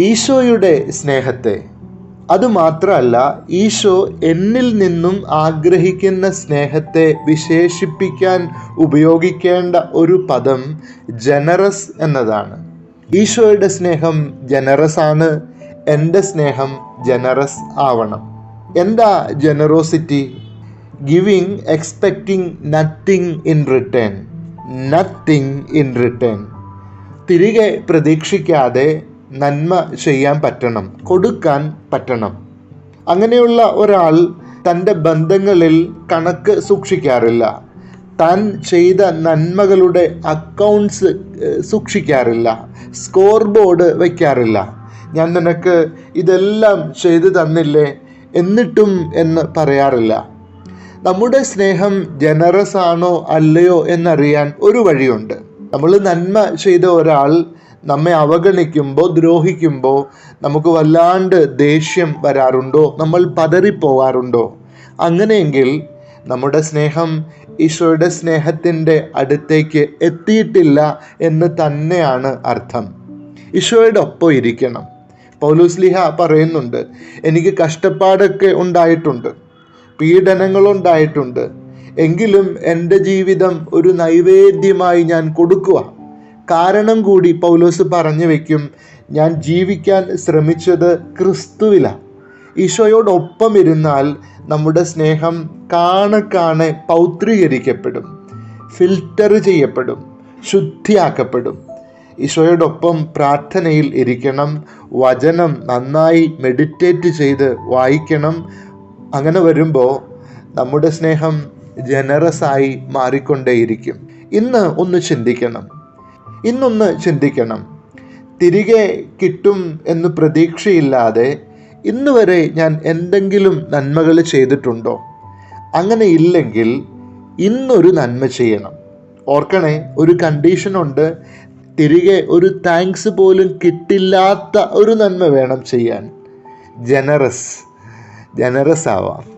ഈശോയുടെ സ്നേഹത്തെ. അതുമാത്രമല്ല ഈശോ എന്നിൽ നിന്നും ആഗ്രഹിക്കുന്ന സ്നേഹത്തെ വിശേഷിപ്പിക്കാൻ ഉപയോഗിക്കേണ്ട ഒരു പദം ജനറസ് എന്നതാണ്. ഈശോയുടെ സ്നേഹം ജനറസ് ആണ്. എന്റെ സ്നേഹം ജനറസ് ആവണം. എന്താ generosity? Giving expecting nothing in return. Nothing in return. തിരികെ പ്രതീക്ഷിക്കാതെ നന്മ ചെയ്യാൻ പറ്റണം കൊടുക്കാൻ പറ്റണം. അങ്ങനെയുള്ള ഒരാൾ തന്റെ ബന്ധങ്ങളിൽ കണക്ക് സൂക്ഷിക്കാറില്ല. താൻ ചെയ്ത നന്മകളുടെ അക്കൗണ്ട്സ് സൂക്ഷിക്കാറില്ല. സ്കോർ ബോർഡ് വയ്ക്കാറില്ല. ഞാൻ നിനക്ക് ഇതെല്ലാം ചെയ്തു തന്നില്ലേ എന്നിട്ടും എന്ന് പറയാറില്ല. നമ്മുടെ സ്നേഹം ജനറസ് ആണോ അല്ലയോ എന്നറിയാൻ ഒരു വഴിയുണ്ട്. നമ്മൾ നന്മ ചെയ്ത ഒരാൾ നമ്മെ അവഗണിക്കുമ്പോൾ ദ്രോഹിക്കുമ്പോൾ നമുക്ക് വല്ലാണ്ട് ദേഷ്യം വരാറുണ്ടോ? നമ്മൾ പതറിപ്പോവാറുണ്ടോ? അങ്ങനെയെങ്കിൽ നമ്മുടെ സ്നേഹം ഈശോയുടെ സ്നേഹത്തിന്റെ അടുത്തേക്ക് എത്തിയിട്ടില്ല എന്ന് തന്നെയാണ് അർത്ഥം. ഈശോയുടെ ഒപ്പം ഇരിക്കണം. പൗലൂസ്ലിഹ പറയുന്നുണ്ട് എനിക്ക് കഷ്ടപ്പാടൊക്കെ ഉണ്ടായിട്ടുണ്ട് പീഡനങ്ങളുണ്ടായിട്ടുണ്ട്. എങ്കിലും എന്റെ ജീവിതം ഒരു നൈവേദ്യമായി ഞാൻ കൊടുക്കുക കാരണം കൂടി പൗലോസ് പറഞ്ഞു വയ്ക്കും ഞാൻ ജീവിക്കാൻ ശ്രമിച്ചത് ക്രിസ്തുവില. ഈശോയോടൊപ്പം ഇരുന്നാൽ നമ്മുടെ സ്നേഹം കാണെ കാണെ പൗത്രീകരിക്കപ്പെടും ഫിൽറ്റർ ചെയ്യപ്പെടും ശുദ്ധിയാക്കപ്പെടും. ഈശോയോടൊപ്പം പ്രാർത്ഥനയിൽ ഇരിക്കണം വചനം നന്നായി മെഡിറ്റേറ്റ് ചെയ്ത് വായിക്കണം. അങ്ങനെ വരുമ്പോൾ നമ്മുടെ സ്നേഹം ജനറസായി മാറിക്കൊണ്ടേയിരിക്കും. ഇന്ന് ഒന്ന് ചിന്തിക്കണം. ഇന്നൊന്ന് ചിന്തിക്കണം. തിരികെ കിട്ടും എന്ന് പ്രതീക്ഷയില്ലാതെ ഇന്ന് വരെ ഞാൻ എന്തെങ്കിലും നന്മകൾ ചെയ്തിട്ടുണ്ടോ? അങ്ങനെ ഇല്ലെങ്കിൽ ഇന്നൊരു നന്മ ചെയ്യണം. ഓർക്കണേ ഒരു കണ്ടീഷനുണ്ട് തിരികെ ഒരു താങ്ക്സ് പോലും കിട്ടില്ലാത്ത ഒരു നന്മ വേണം ചെയ്യാൻ. ജനറസ് ജനറസ് ആവാം.